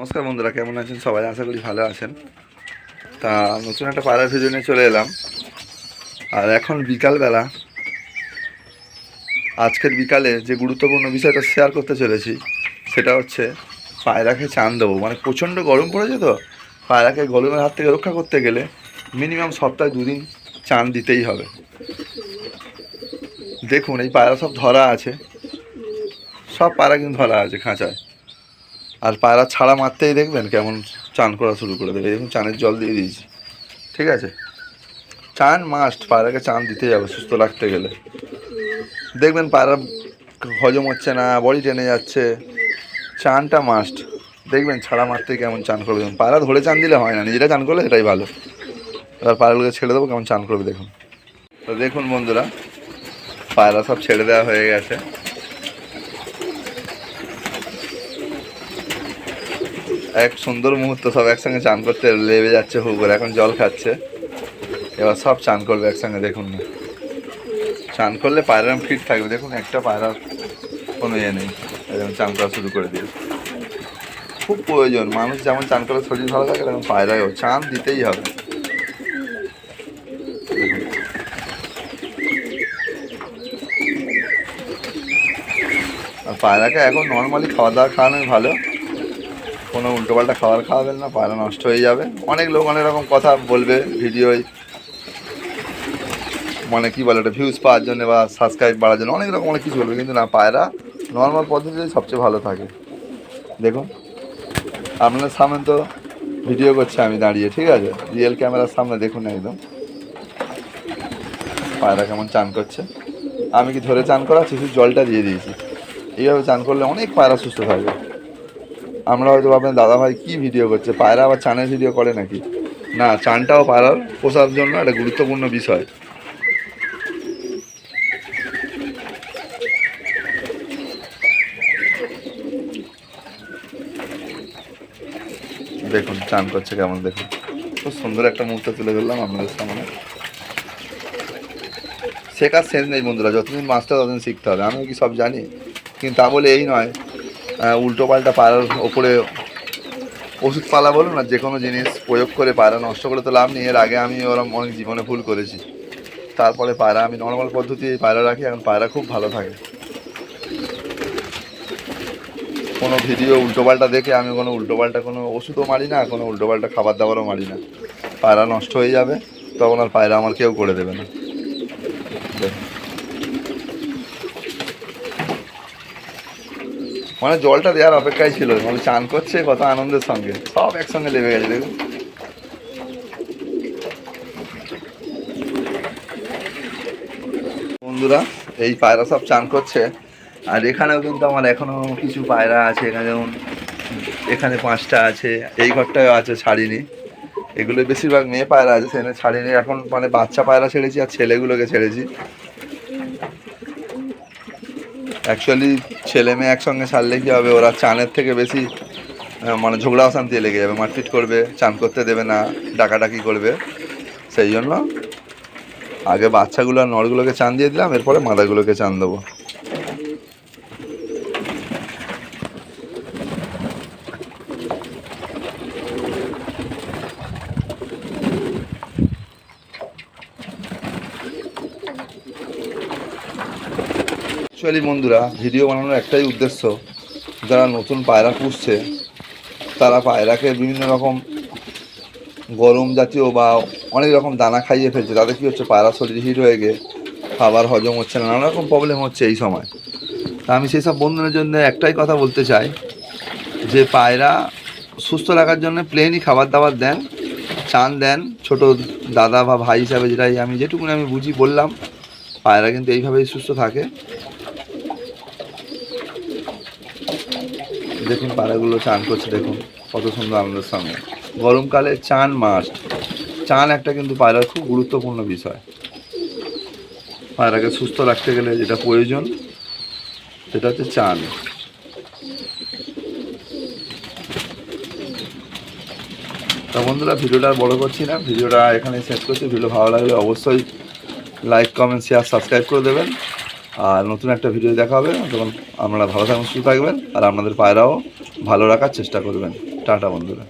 নমস্কার বন্ধুরা, কেমন আছেন? সবাই আশা করি ভালো আছেন। তা নতুন একটা পাড়ার ভিডিও নিয়ে চলে এলাম। আর এখন বিকালবেলা, আজকের বিকালে যে গুরুত্বপূর্ণ বিষয়টা শেয়ার করতে চলেছি, সেটা হচ্ছে পায়রাকে চান দেবো। মানে প্রচণ্ড গরম পড়েছে তো, পায়রাকে গরমের হাত থেকে রক্ষা করতে গেলে মিনিমাম সপ্তাহে দুদিন চান দিতেই হবে। দেখুন, এই পায়রা সব ধরা আছে। সব পায়রা কিন্তু ধরা আছে খাঁচায়। আর পায়রা ছাড়া মারতেই দেখবেন কেমন চান করা শুরু করে দেবে। দেখুন, চানের জল দিয়ে দিয়েছি। ঠিক আছে? চান মাস্ট পায়রাকে চান দিতে যাবে সুস্থ রাখতে গেলে। দেখবেন পায়রা হজম হচ্ছে না, বডি টেনে যাচ্ছে। চানটা মাস্ট দেখবেন ছাড়া মারতেই কেমন চান করবে। পায়রা ধরে চান দিলে হয় না, নিজেরা চান করলে এটাই ভালো। এবার পায়রাগুলোকে ছেড়ে দেবো, কেমন চান করবে দেখুন। তো দেখুন বন্ধুরা, পায়রা সব ছেড়ে দেওয়া হয়ে গেছে। এক সুন্দর মুহূর্ত সব একসঙ্গে চান করতে লেবে যাচ্ছে, হু করে এখন জল খাচ্ছে। এবার সব চান করবে একসঙ্গে, দেখুন না। চান করলে পায়রা ফিট থাকবে। দেখুন, একটা পায়রার কোনো ইয়ে নেই। এরকম চান করা শুরু করে দিয়েছে। খুব প্রয়োজন। মানুষ যেমন চান করলে শরীর ভালো থাকে, তেমন পায়রাও। চান দিতেই হবে। আর পায়রাকে এখন নর্মালি খাওয়া দাওয়া খাওয়ানোই ভালো। কোনো উল্টোপাল্টা খাবার খাওয়াবেন না, পায়রা নষ্ট হয়ে যাবে। অনেক লোক অনেক রকম কথা বলবে ভিডিওয়। মানে কি বলে ওটা ভিউজ পাওয়ার জন্য বা সাবস্ক্রাইব বাড়ার জন্য অনেক রকম অনেক কিছু বলবে, কিন্তু না, পায়রা নর্মাল পদ্ধতিতে সবচেয়ে ভালো থাকে। দেখুন, আপনাদের সামনে তো ভিডিও করছে আমি দাঁড়িয়ে, ঠিক আছে? রিয়েল ক্যামেরার সামনে দেখুন একদম। পায়রা কেমন চান করছে। আমি কি ধরে চান করাচ্ছি? শুধু জলটা দিয়ে দিয়েছি। এইভাবে চান করলে অনেক পায়রা সুস্থ থাকবে। আমরা হয়তো ভাবেন দাদা ভাই কী ভিডিও করছে? পায়রা আবার চানের ভিডিও করে নাকি? না, চানটাও পায়রার পোষার জন্য একটা গুরুত্বপূর্ণ বিষয়। দেখুন, চান করছে কেমন, দেখুন। খুব সুন্দর একটা মুহূর্ত তুলে ধরলাম আপনাদের সামনে। শেখার সেন্স নেই বন্ধুরা, যতদিন মাছটা ততদিন শিখতে হবে। আমিও কি সব জানি? কিন্তু তা বলে এই নয় উল্টো পাল্টা পায়রার ওপরে ওষুধ পালা বলুন না যে কোনো জিনিস প্রয়োগ করে পায়রা নষ্ট করে তো লাভ নেই। এর আগে আমি ওরম অনেক জীবনে ভুল করেছি। তারপরে পায়রা, আমি নর্মাল পদ্ধতি পায়রা রাখি, এখন পায়রা খুব ভালো থাকে। কোনো ভিডিও উল্টোপাল্টা দেখে আমি কোনো উল্টোপাল্টা কোনো ওষুধও মারি না, কোনো উল্টোপাল্টা খাবার দাবারও মারি না। পায়রা নষ্ট হয়ে যাবে, তখন আর পায়রা আমার কেউ করে দেবে না। মানে জলটা দেওয়ার অপেক্ষায় ছিল। মানে চান করছে, কত আনন্দের সঙ্গে। সব একসঙ্গে লেবে গেছে, দেখুন। বন্ধুরা, এই পায়রা সব চান করছে। আর এখানেও কিন্তু আমার এখনও কিছু পায়রা আছে, এখানে যেমন এখানে পাঁচটা আছে, এই ঘরটাও আছে ছাড়িনি। এগুলো বেশিরভাগ মেয়ে পায়রা আছে, সেখানে ছাড়িনি। এখন মানে বাচ্চা পায়রা ছেড়েছি আর ছেলেগুলোকে ছেড়েছি। অ্যাকচুয়ালি ছেলে মেয়ে একসঙ্গে ছাড়লে কী হবে? ওরা চানের থেকে বেশি মানে ঝগড়া অশান্তি লেগে যাবে। মারপিট করবে, চান করতে দেবে না, ডাকাডাকি করবে। সেই জন্য আগে বাচ্চাগুলো আর নড়গুলোকে চান দিয়ে দিলাম, এরপরে মাদাগুলোকে চান দেবো। অ্যাকচুয়ালি বন্ধুরা ভিডিও বানানোর একটাই উদ্দেশ্য, যারা নতুন পায়রা পুষছে, তারা পায়রাকে বিভিন্ন রকম গরম জাতীয় বা অনেক রকম দানা খাইয়ে ফেলছে। তাদের কী হচ্ছে? পায়রা শরীর হিট হয়ে গিয়ে খাবার হজম হচ্ছে না, নানা রকম প্রবলেম হচ্ছে এই সময়। তা আমি সেই সব বন্ধুদের জন্য একটাই কথা বলতে চাই, যে পায়রা সুস্থ রাখার জন্য প্লেনই খাবার দাবার দেন, চান দেন, ছোট দাদা বা ভাই হিসাবে যেটাই আমি যেটুকুনি আমি বুঝি বললাম পায়রা কিন্তু এইভাবেই সুস্থ থাকে। দেখুন পায়রাগুলো চান করছে, দেখুন কত সুন্দর আনন্দের সঙ্গে গরমকালে চান মাস্ট চান একটা কিন্তু পায়রার খুব গুরুত্বপূর্ণ বিষয়। পায়রাকে সুস্থ রাখতে গেলে যেটা প্রয়োজন, সেটা হচ্ছে চান। তা বন্ধুরা, ভিডিওটা বড় করছি না। ভিডিওটা এখানে শেষ করছি। ভিডিও ভালো লাগলে অবশ্যই লাইক কমেন্ট শেয়ার সাবস্ক্রাইব করে দেবেন। আর নতুন একটা ভিডিও দেখা হবে, তখন আপনারা ভালো থাকবেন, সুস্থ থাকবেন, আর আপনাদের পায়রাও ভালো রাখার চেষ্টা করবেন। টাটা, বন্ধুরা।